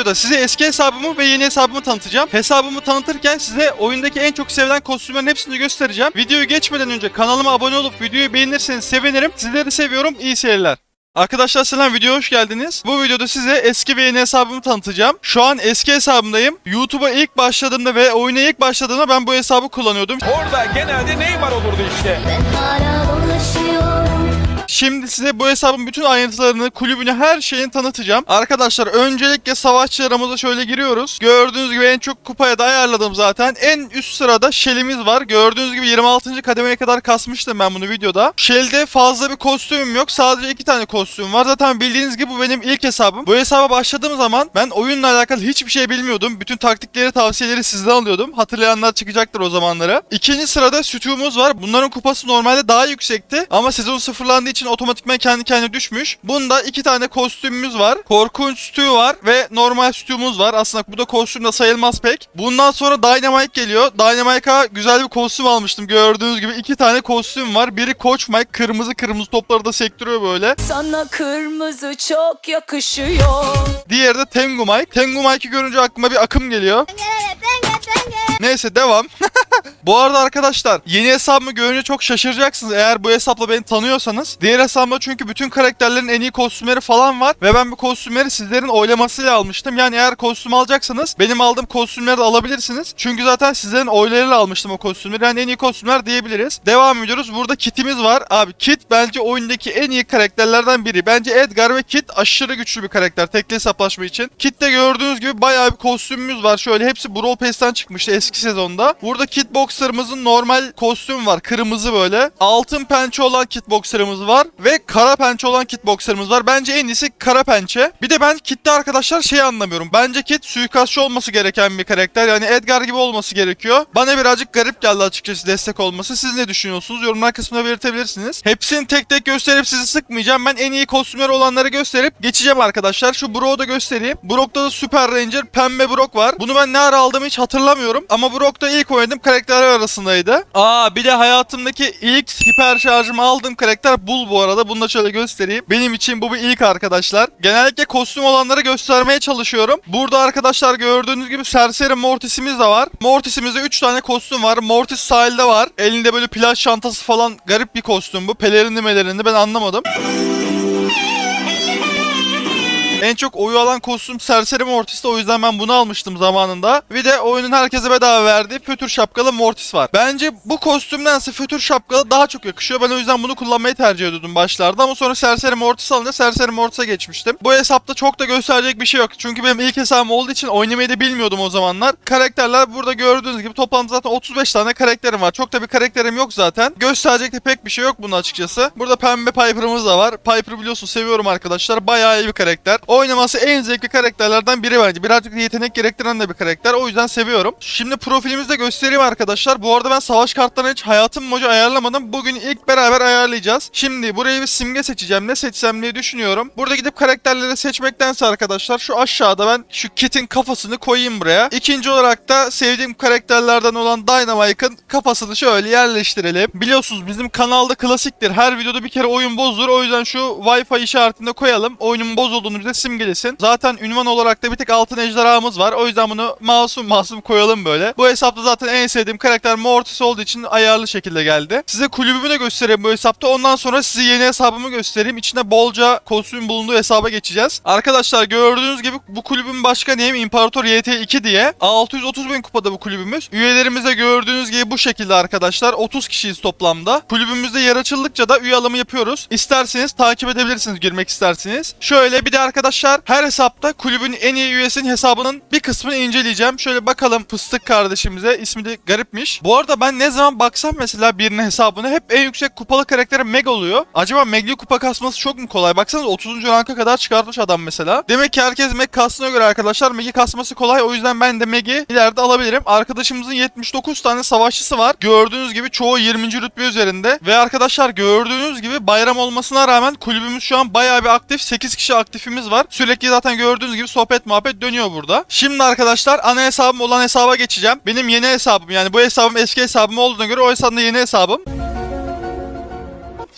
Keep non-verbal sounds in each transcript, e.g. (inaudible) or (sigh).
videoda size eski hesabımı ve yeni hesabımı tanıtacağım. Hesabımı tanıtırken size oyundaki en çok sevilen kostümlerin hepsini göstereceğim. Videoyu geçmeden önce kanalıma abone olup videoyu beğenirseniz sevinirim. Sizleri seviyorum. İyi seyirler. Arkadaşlar selam videoya hoş geldiniz. Bu videoda size eski ve yeni hesabımı tanıtacağım. Şu an eski hesabımdayım. YouTube'a ilk başladığımda ve oyuna ilk başladığımda ben bu hesabı kullanıyordum. Orada genelde Neymar olurdu işte. Ben hala. Şimdi size bu hesabın bütün ayrıntılarını, kulübünü, her şeyini tanıtacağım. Arkadaşlar öncelikle savaşçılarımıza şöyle giriyoruz. Gördüğünüz gibi en çok kupaya da ayarladım zaten. En üst sırada Shell'imiz var. Gördüğünüz gibi 26. kademeye kadar kasmıştım ben bunu videoda. Shell'de fazla bir kostümüm yok. Sadece iki tane kostüm var. Zaten bildiğiniz gibi bu benim ilk hesabım. Bu hesaba başladığım zaman ben oyunla alakalı hiçbir şey bilmiyordum. Bütün taktikleri, tavsiyeleri sizden alıyordum. Hatırlayanlar çıkacaktır o zamanlara. İkinci sırada Stu'muz var. Bunların kupası normalde daha yüksekti. Ama sezon sıfırlandığı için otomatikman kendi kendine düşmüş. Bunda iki tane kostümümüz var. Korkunç Stu var ve normal Stu'muz var. Aslında bu da kostüm de sayılmaz pek. Bundan sonra Dynamite geliyor. Dynamite'a güzel bir kostüm almıştım. Gördüğünüz gibi iki tane kostüm var. Biri Koç Mike. Kırmızı kırmızı topları da sektiriyor böyle. Sana kırmızı çok yakışıyor. Diğeri de Tengu Mike. Tengu Mike'i görünce aklıma bir akım geliyor. Neyse devam. (laughs) bu arada arkadaşlar yeni hesabımı görünce çok şaşıracaksınız eğer bu hesapla beni tanıyorsanız. Diğer hesabımda çünkü bütün karakterlerin en iyi kostümleri falan var ve ben bu kostümleri sizlerin oylamasıyla almıştım. Yani eğer kostüm alacaksanız benim aldığım kostümleri de alabilirsiniz. Çünkü zaten sizlerin oylarıyla almıştım o kostümleri. Yani en iyi kostümler diyebiliriz. Devam ediyoruz. Burada Kit'imiz var. Abi Kit bence oyundaki en iyi karakterlerden biri. Bence Edgar ve Kit aşırı güçlü bir karakter tekli hesaplaşma için. Kit'te gördüğünüz gibi bayağı bir kostümümüz var. Şöyle hepsi Brawl Pass'ten çıkmıştı eski sezonda. Burada Kitboxer'ımızın normal kostüm var. Kırmızı böyle. Altın pençe olan Kitboxer'ımız var. Ve kara pençe olan Kitboxer'ımız var. Bence en iyisi kara pençe. Bir de ben Kit'te arkadaşlar şey anlamıyorum. Bence Kit suikastçı olması gereken bir karakter. Yani Edgar gibi olması gerekiyor. Bana birazcık garip geldi açıkçası destek olması. Siz ne düşünüyorsunuz? Yorumlar kısmına belirtebilirsiniz. Hepsini tek tek gösterip sizi sıkmayacağım. Ben en iyi kostümler olanları gösterip geçeceğim arkadaşlar. Şu Brock'u da göstereyim. Brock'ta da Super Ranger pembe Brock var. Bunu ben ne ara aldığımı hiç hatırlamıyorum. Ama Brock da ilk oynadığım karakterler arasındaydı. Aa bir de hayatımdaki ilk hiper şarjımı aldığım karakter Bull bu arada. Bunu da şöyle göstereyim. Benim için bu bir ilk arkadaşlar. Genellikle kostüm olanları göstermeye çalışıyorum. Burada arkadaşlar gördüğünüz gibi serseri Mortis'imiz de var. Mortis'imizde 3 tane kostüm var. Mortis sahilde var. Elinde böyle plaj çantası falan garip bir kostüm bu. Pelerini melerini ben anlamadım. En çok oyu alan kostüm Serseri Mortis'ti. O yüzden ben bunu almıştım zamanında. Bir de oyunun herkese bedava verdiği fötür şapkalı Mortis var. Bence bu kostümdense fötür şapkalı daha çok yakışıyor. Ben o yüzden bunu kullanmayı tercih ediyordum başlarda. Ama sonra Serseri Mortis alınca Serseri Mortis'e geçmiştim. Bu hesapta çok da gösterecek bir şey yok. Çünkü benim ilk hesabım olduğu için oynamayı da bilmiyordum o zamanlar. Karakterler burada gördüğünüz gibi toplamda zaten 35 tane karakterim var. Çok da bir karakterim yok zaten. Gösterecek de pek bir şey yok bunun açıkçası. Burada pembe Piper'ımız da var. Piper'ı biliyorsun seviyorum arkadaşlar. Bayağı iyi bir karakter. Oynaması en zevkli karakterlerden biri bence. Birazcık da yetenek gerektiren de bir karakter. O yüzden seviyorum. Şimdi profilimizde göstereyim arkadaşlar. Bu arada ben savaş kartlarını hiç hayatım boyunca ayarlamadım. Bugün ilk beraber ayarlayacağız. Şimdi buraya bir simge seçeceğim. Ne seçsem diye düşünüyorum. Burada gidip karakterleri seçmektense arkadaşlar şu aşağıda ben şu Kit'in kafasını koyayım buraya. İkinci olarak da sevdiğim karakterlerden olan Dynamite'ın kafasını şöyle yerleştirelim. Biliyorsunuz bizim kanalda klasiktir. Her videoda bir kere oyun bozulur. O yüzden şu Wi-Fi işaretinde koyalım. Oyunun bozulduğunu bize simgelesin. Zaten ünvan olarak da bir tek altın ejderhamız var. O yüzden bunu masum masum koyalım böyle. Bu hesapta zaten en sevdiğim karakter Mortis olduğu için ayarlı şekilde geldi. Size kulübümü de göstereyim bu hesapta. Ondan sonra size yeni hesabımı göstereyim. İçinde bolca kostüm bulunduğu hesaba geçeceğiz. Arkadaşlar gördüğünüz gibi bu kulübün başkanıyım. İmparator YT2 diye. 630 bin kupada bu kulübümüz. Üyelerimize gördüğünüz gibi bu şekilde arkadaşlar. 30 kişiyiz toplamda. Kulübümüzde yer açıldıkça da üye alımı yapıyoruz. İsterseniz takip edebilirsiniz girmek isterseniz. Şöyle bir de arkadaşlar her hesapta kulübün en iyi üyesinin hesabının bir kısmını inceleyeceğim. Şöyle bakalım fıstık kardeşimize. ismi de garipmiş. Bu arada ben ne zaman baksam mesela birinin hesabına hep en yüksek kupalı karakteri Meg oluyor. Acaba Meg'li kupa kasması çok mu kolay? Baksanıza 30. ranka kadar çıkartmış adam mesela. Demek ki herkes Meg kastına göre arkadaşlar Meg'i kasması kolay. O yüzden ben de Meg'i ileride alabilirim. Arkadaşımızın 79 tane savaşçısı var. Gördüğünüz gibi çoğu 20. rütbe üzerinde. Ve arkadaşlar gördüğünüz gibi bayram olmasına rağmen kulübümüz şu an bayağı bir aktif. 8 kişi aktifimiz var. Sürekli zaten gördüğünüz gibi sohbet muhabbet dönüyor burada. Şimdi arkadaşlar ana hesabım olan hesaba geçeceğim. Benim yeni hesabım yani bu hesabım eski hesabım olduğuna göre o hesabım da yeni hesabım.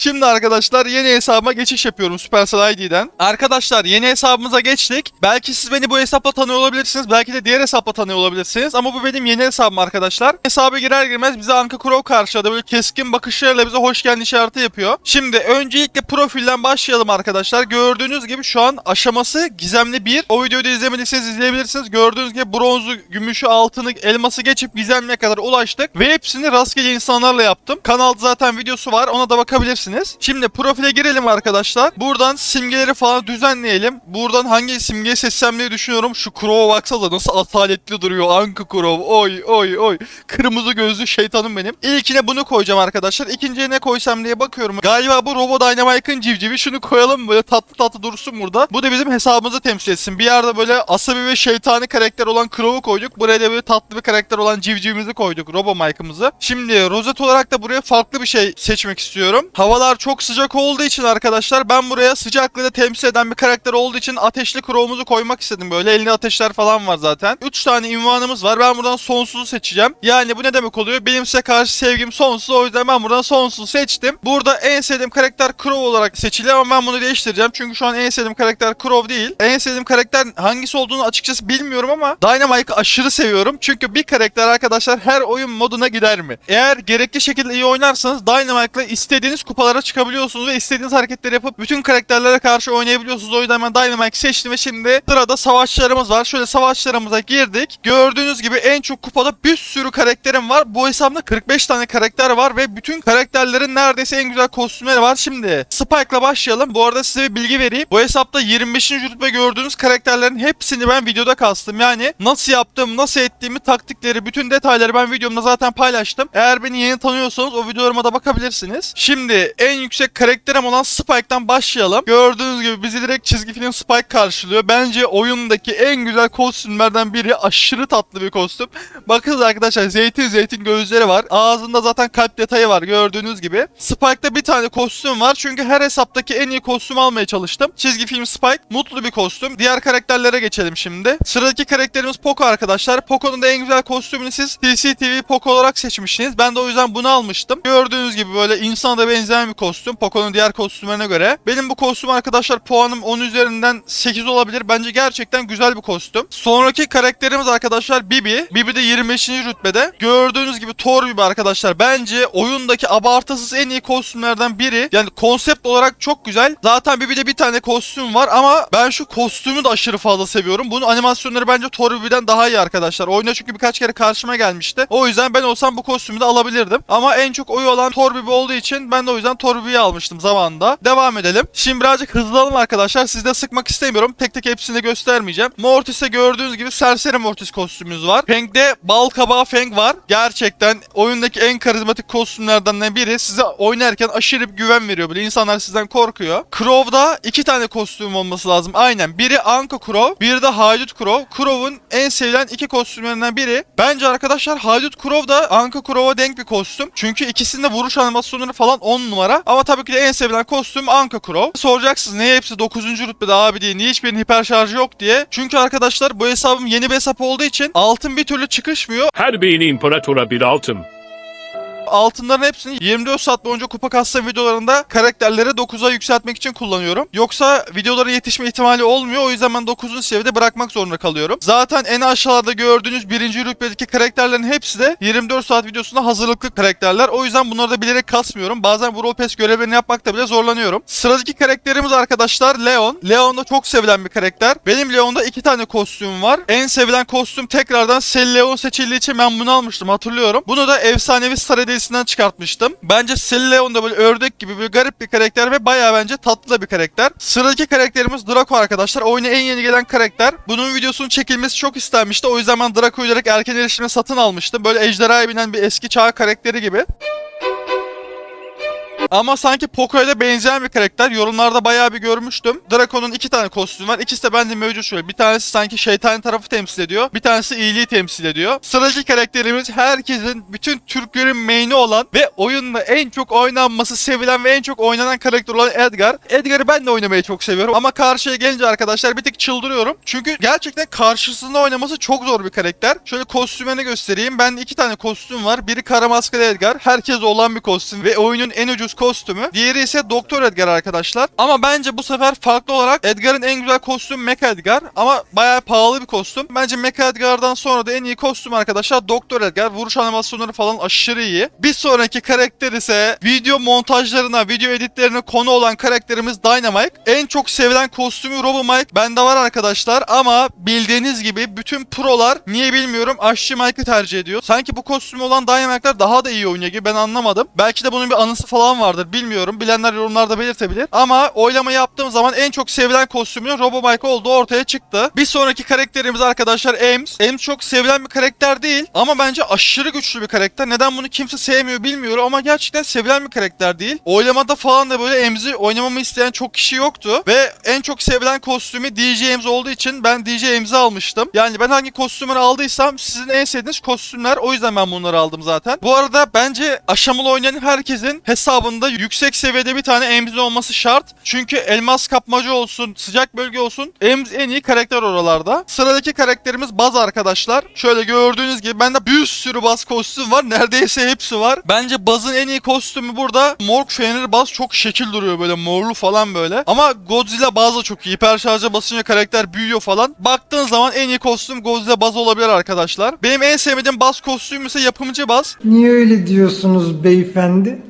Şimdi arkadaşlar yeni hesabıma geçiş yapıyorum Supercell ID'den. Arkadaşlar yeni hesabımıza geçtik. Belki siz beni bu hesapla tanıyor olabilirsiniz. Belki de diğer hesapla tanıyor olabilirsiniz. Ama bu benim yeni hesabım arkadaşlar. Hesaba girer girmez bize Anka Crow karşıladı. Böyle keskin bakışlarıyla bize hoş geldin işareti yapıyor. Şimdi öncelikle profilden başlayalım arkadaşlar. Gördüğünüz gibi şu an aşaması gizemli bir. O videoyu da izlemediyseniz izleyebilirsiniz. Gördüğünüz gibi bronzu, gümüşü, altını, elması geçip gizemliye kadar ulaştık. Ve hepsini rastgele insanlarla yaptım. Kanalda zaten videosu var. Ona da bakabilirsiniz. Şimdi profile girelim arkadaşlar. Buradan simgeleri falan düzenleyelim. Buradan hangi simgeyi seçsem diye düşünüyorum. Şu Crow'a baksanıza nasıl ataletli duruyor. Anka Crow. Oy oy oy. Kırmızı gözlü şeytanım benim. İlkine bunu koyacağım arkadaşlar. İkinciye ne koysam diye bakıyorum. Galiba bu Robo Dynamite'ın civcivi. Şunu koyalım böyle tatlı tatlı dursun burada. Bu da bizim hesabımızı temsil etsin. Bir yerde böyle asabi ve şeytani karakter olan Crow'u koyduk. Buraya da böyle tatlı bir karakter olan civcivimizi koyduk. Robo Mike'ımızı. Şimdi rozet olarak da buraya farklı bir şey seçmek istiyorum. Havalar çok sıcak olduğu için arkadaşlar ben buraya sıcaklığı da temsil eden bir karakter olduğu için ateşli Crow'umuzu koymak istedim. Böyle elinde ateşler falan var zaten. 3 tane ünvanımız var. Ben buradan sonsuzu seçeceğim. Yani bu ne demek oluyor? Benim size karşı sevgim sonsuz. O yüzden ben buradan sonsuzu seçtim. Burada en sevdiğim karakter Crow olarak seçili ama ben bunu değiştireceğim. Çünkü şu an en sevdiğim karakter Crow değil. En sevdiğim karakter hangisi olduğunu açıkçası bilmiyorum ama Dynamite'ı aşırı seviyorum. Çünkü bir karakter arkadaşlar her oyun moduna gider mi? Eğer gerekli şekilde iyi oynarsanız Dynamite'la istediğiniz kupalara çıkabiliyorsunuz ve istediğiniz hareketleri yapıp bütün karakterlere karşı oynayabiliyorsunuz. O yüzden ben Dynamite seçtim ve şimdi sırada savaşçılarımız var. Şöyle savaşçılarımıza girdik. Gördüğünüz gibi en çok kupada bir sürü karakterim var. Bu hesabda 45 tane karakter var ve bütün karakterlerin neredeyse en güzel kostümleri var. Şimdi Spike'la başlayalım. Bu arada size bir bilgi vereyim. Bu hesapta 25. rütbe gördüğünüz karakterlerin hepsini ben videoda kastım. Yani nasıl yaptım, nasıl ettiğimi, taktikleri, bütün detayları ben videomda zaten paylaştım. Eğer beni yeni tanıyorsanız o videolarıma da bakabilirsiniz. Şimdi en yüksek karakterim olan Spike'tan başlayalım. Gördüğünüz gibi bizi direkt çizgi film Spike karşılıyor. Bence oyundaki en güzel kostümlerden biri. Aşırı tatlı bir kostüm. Bakınız arkadaşlar zeytin zeytin gözleri var. Ağzında zaten kalp detayı var gördüğünüz gibi. Spike'da bir tane kostüm var. Çünkü her hesaptaki en iyi kostüm almaya çalıştım. Çizgi film Spike mutlu bir kostüm. Diğer karakterlere geçelim şimdi. Sıradaki karakterimiz Poco arkadaşlar. Poco'nun da en güzel kostümünü siz CCTV Poco olarak seçmişsiniz. Ben de o yüzden bunu almıştım. Gördüğünüz gibi böyle insana da benzeyen bir kostüm. Poco'nun diğer kostümlerine göre. Benim bu kostüm arkadaşlar puanım 10 üzerinden 8 olabilir. Bence gerçekten güzel bir kostüm. Sonraki karakterimiz arkadaşlar Bibi. Bibi de 25. rütbede. Gördüğünüz gibi Thor Bibi arkadaşlar. Bence oyundaki abartısız en iyi kostümlerden biri. Yani konsept olarak çok güzel. Zaten Bibi'de bir tane kostüm var ama ben şu kostümü de aşırı fazla seviyorum. Bunun animasyonları bence Thor Bibi'den daha iyi arkadaşlar. Oyuna çünkü birkaç kere karşıma gelmişti. O yüzden ben olsam bu kostümü de alabilirdim. Ama en çok oyu olan Thor Bibi olduğu için ben de o yüzden Thor Bibi'yi almıştım zamanında. Devam edelim. Şimdi birazcık hızlanalım arkadaşlar. Sizi de sıkmak istemiyorum. Tek tek hepsini göstermeyeceğim. Mortis'te gördüğünüz gibi serseri Mortis kostümümüz var. Fang'de bal kabağı Fang var. Gerçekten oyundaki en karizmatik kostümlerden biri. Size oynarken aşırı bir güven veriyor böyle. İnsanlar sizden korkuyor. Crow'da iki tane kostüm olması lazım. Aynen. Biri Anka Crow, biri de Haydut Crow. Crow'un en sevilen iki kostümlerinden biri. Bence arkadaşlar Haydut Crow da Anka Crow'a denk bir kostüm. Çünkü ikisinin de vuruş animasyonları falan 10 numara. Ama tabii ki de en sevilen kostüm Anka Crow. Soracaksınız niye hepsi 9. rütbede abi diye, niye hiçbirinin hiper şarjı yok diye. Çünkü arkadaşlar bu hesabım yeni bir hesap olduğu için altın bir türlü çıkışmıyor. Her beyin imparatora bir altın. Altınların hepsini 24 saat boyunca kupa kassa videolarında karakterleri 9'a yükseltmek için kullanıyorum. Yoksa videolara yetişme ihtimali olmuyor. O yüzden ben 9. seviyede bırakmak zorunda kalıyorum. Zaten en aşağıda gördüğünüz birinci rütbedeki karakterlerin hepsi de 24 saat videosunda hazırlıklı karakterler. O yüzden bunları da bilerek kasmıyorum. Bazen bu rol pass görevlerini yapmakta bile zorlanıyorum. Sıradaki karakterimiz arkadaşlar Leon. Leon da çok sevilen bir karakter. Benim Leon'da iki tane kostüm var. En sevilen kostüm tekrardan Sel Leon seçildiği için ben bunu almıştım hatırlıyorum. Bunu da efsanevi Star Hediyesi'nden çıkartmıştım. Bence Sel Leon da böyle ördek gibi böyle garip bir karakter ve bayağı bence tatlı da bir karakter. Sıradaki karakterimiz Draco arkadaşlar. Oyuna en yeni gelen karakter. Bunun videosunun çekilmesi çok istenmişti. O yüzden ben Draco'yu direkt erken erişimle satın almıştım. Böyle ejderhaya binen bir eski çağ karakteri gibi. Ama sanki Poco'ya da benzeyen bir karakter. Yorumlarda bayağı bir görmüştüm. Draco'nun iki tane kostümü var. İkisi de bende mevcut şöyle. Bir tanesi sanki şeytan tarafı temsil ediyor. Bir tanesi iyiliği temsil ediyor. Sıradaki karakterimiz herkesin bütün Türklerin main'i olan ve oyunda en çok oynanması sevilen ve en çok oynanan karakter olan Edgar. Edgar'ı ben de oynamayı çok seviyorum. Ama karşıya gelince arkadaşlar bir tık çıldırıyorum. Çünkü gerçekten karşısında oynaması çok zor bir karakter. Şöyle kostümlerini göstereyim. Bende iki tane kostüm var. Biri kara maskeli Edgar. Herkes olan bir kostüm ve oyunun en ucuz kostümü. Diğeri ise Doktor Edgar arkadaşlar. Ama bence bu sefer farklı olarak Edgar'ın en güzel kostümü Mecha Edgar. Ama bayağı pahalı bir kostüm. Bence Mecha Edgar'dan sonra da en iyi kostüm arkadaşlar Doktor Edgar. Vuruş animasyonları falan aşırı iyi. Bir sonraki karakter ise video montajlarına, video editlerine konu olan karakterimiz Dynamite. En çok sevilen kostümü Robo Mike bende var arkadaşlar ama bildiğiniz gibi bütün prolar niye bilmiyorum Aşçı Mike'ı tercih ediyor. Sanki bu kostümü olan Dynamite'lar daha da iyi oynuyor gibi ben anlamadım. Belki de bunun bir anısı falan vardır bilmiyorum. Bilenler yorumlarda belirtebilir. Ama oylama yaptığım zaman en çok sevilen kostümün Robo Mike olduğu ortaya çıktı. Bir sonraki karakterimiz arkadaşlar Ames. Ames çok sevilen bir karakter değil ama bence aşırı güçlü bir karakter. Neden bunu kimse sevmiyor bilmiyorum ama gerçekten sevilen bir karakter değil. Oylamada falan da böyle Ames'i oynamamı isteyen çok kişi yoktu. Ve en çok sevilen kostümü DJ Ames olduğu için ben DJ Ames'i almıştım. Yani ben hangi kostümleri aldıysam sizin en sevdiğiniz kostümler. O yüzden ben bunları aldım zaten. Bu arada bence aşamalı oynayan herkesin hesabında yüksek seviyede bir tane Ames'in olması şart. Çünkü elmas kapmacı olsun, sıcak bölge olsun. Ames en iyi karakter oralarda. Sıradaki karakterimiz Baz arkadaşlar. Şöyle gördüğünüz gibi bende bir sürü Baz kostüm var. Neredeyse hepsi var. Bence Baz'ın en iyi kostümü burada Morg Fenrir Baz çok şekil duruyor böyle morlu falan böyle. Ama Godzilla Baz da çok iyi. Hiper şarja basınca karakter büyüyor falan. Baktığın zaman en iyi kostüm Godzilla Baz olabilir arkadaşlar. Benim en sevmediğim Baz kostümü ise yapımcı Baz. Niye öyle diyorsunuz beyefendi?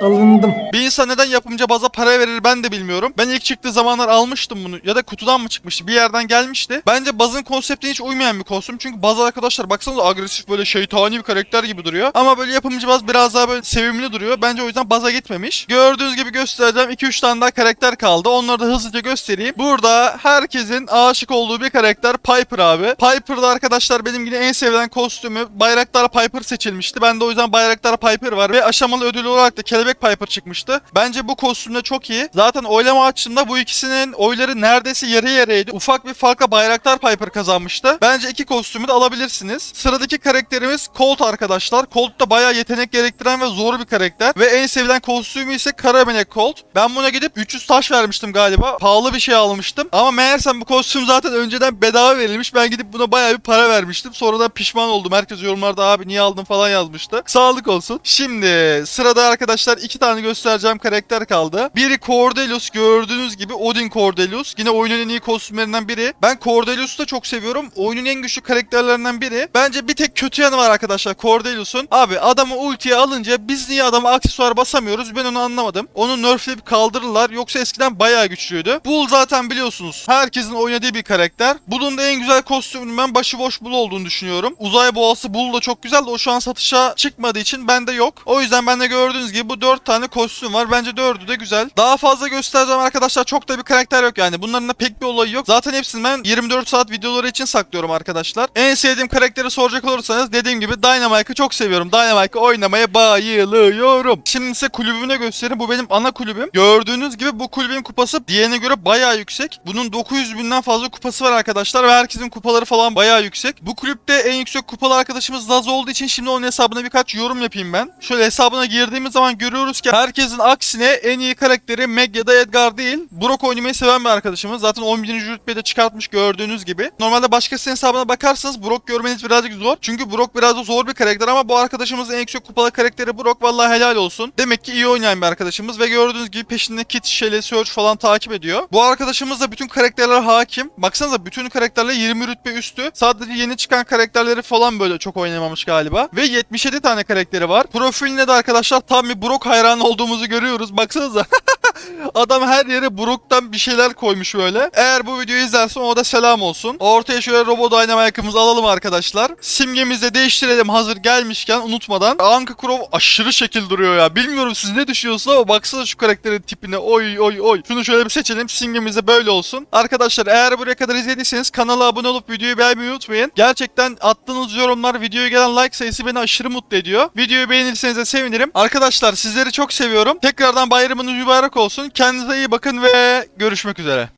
Alındım. Bir insan neden yapımcı baza para verir ben de bilmiyorum. Ben ilk çıktığı zamanlar almıştım bunu ya da kutudan mı çıkmıştı bir yerden gelmişti. Bence bazın konseptine hiç uymayan bir kostüm. Çünkü baz arkadaşlar baksanıza agresif böyle şeytani bir karakter gibi duruyor. Ama böyle yapımcı baz biraz daha böyle sevimli duruyor. Bence o yüzden baza gitmemiş. Gördüğünüz gibi göstereceğim 2-3 tane daha karakter kaldı. Onları da hızlıca göstereyim. Burada herkesin aşık olduğu bir karakter Piper abi. Piper'da arkadaşlar benim yine en sevilen kostümü Bayraktar Piper seçilmişti. Ben de o yüzden Bayraktar Piper var ve aşamalı ödül olarak da Kelebek Piper çıkmıştı. Bence bu kostüm de çok iyi. Zaten oylama açısında bu ikisinin oyları neredeyse yarı yarıydı. Ufak bir farkla Bayraktar Piper kazanmıştı. Bence iki kostümü de alabilirsiniz. Sıradaki karakterimiz Colt arkadaşlar. Colt da bayağı yetenek gerektiren ve zor bir karakter. Ve en sevilen kostümü ise Karabenek Colt. Ben buna gidip 300 taş vermiştim galiba. Pahalı bir şey almıştım. Ama meğersem bu kostüm zaten önceden bedava verilmiş. Ben gidip buna bayağı bir para vermiştim. Sonradan pişman oldum. Herkes yorumlarda abi niye aldın falan yazmıştı. Sağlık olsun. Şimdi sırada arkadaşlar iki tane göstereceğim karakter kaldı. Biri Cordelius gördüğünüz gibi Odin Cordelius. Yine oyunun en iyi kostümlerinden biri. Ben Cordelius'u da çok seviyorum. Oyunun en güçlü karakterlerinden biri. Bence bir tek kötü yanı var arkadaşlar Cordelius'un. Abi adamı ultiye alınca biz niye adama aksesuar basamıyoruz ben onu anlamadım. Onu nerfleyip kaldırırlar. Yoksa eskiden bayağı güçlüydü. Bull zaten biliyorsunuz. Herkesin oynadığı bir karakter. Bull'un da en güzel kostümünün ben başıboş Bull olduğunu düşünüyorum. Uzay boğası Bull da çok güzel o şu an satışa çıkmadığı için bende yok. O yüzden bende gördüğünüz gibi bu 4 tane kostüm var. Bence 4'ü de güzel. Daha fazla göstereceğim arkadaşlar. Çok da bir karakter yok yani. Bunların da pek bir olayı yok. Zaten hepsini ben 24 saat videoları için saklıyorum arkadaşlar. En sevdiğim karakteri soracak olursanız dediğim gibi Dynamite'ı çok seviyorum. Dynamite'ı oynamaya bayılıyorum. Şimdi size kulübüne göstereyim. Bu benim ana kulübüm. Gördüğünüz gibi bu kulübün kupası diğerine göre bayağı yüksek. Bunun 900 binden fazla kupası var arkadaşlar ve herkesin kupaları falan bayağı yüksek. Bu kulüpte en yüksek kupalı arkadaşımız Laz olduğu için şimdi onun hesabına birkaç yorum yapayım ben. Şöyle hesabına girdiğimiz zaman görüyoruz ki herkesin aksine en iyi karakteri Meg ya da Edgar değil. Brock oynamayı seven bir arkadaşımız. Zaten 11. rütbede çıkartmış gördüğünüz gibi. Normalde başkasının hesabına bakarsanız Brock görmeniz birazcık zor. Çünkü Brock biraz da zor bir karakter ama bu arkadaşımızın en yüksek kupalı karakteri Brock. Vallahi helal olsun. Demek ki iyi oynayan bir arkadaşımız ve gördüğünüz gibi peşinde Kit, Shelly, Surge falan takip ediyor. Bu arkadaşımız da bütün karakterler hakim. Baksanıza bütün karakterler 20 rütbe üstü. Sadece yeni çıkan karakterleri falan böyle çok oynamamış galiba. Ve 77 tane karakteri var. Profiline de arkadaşlar tam bir Brock hayranı olduğumuzu görüyoruz. Baksanıza. (laughs) (laughs) Adam her yere Brook'tan bir şeyler koymuş böyle. Eğer bu videoyu izlersen o da selam olsun. Ortaya şöyle Robo Dynamite'ımızı alalım arkadaşlar. Simgemizi de değiştirelim hazır gelmişken unutmadan. Anka Crow aşırı şekil duruyor ya. Bilmiyorum siz ne düşünüyorsunuz ama baksana şu karakterin tipine. Oy oy oy. Şunu şöyle bir seçelim. Simgemiz de böyle olsun. Arkadaşlar eğer buraya kadar izlediyseniz kanala abone olup videoyu beğenmeyi unutmayın. Gerçekten attığınız yorumlar, videoya gelen like sayısı beni aşırı mutlu ediyor. Videoyu beğenirseniz de sevinirim. Arkadaşlar sizleri çok seviyorum. Tekrardan bayramınız mübarek olsun. Kendinize iyi bakın ve görüşmek üzere.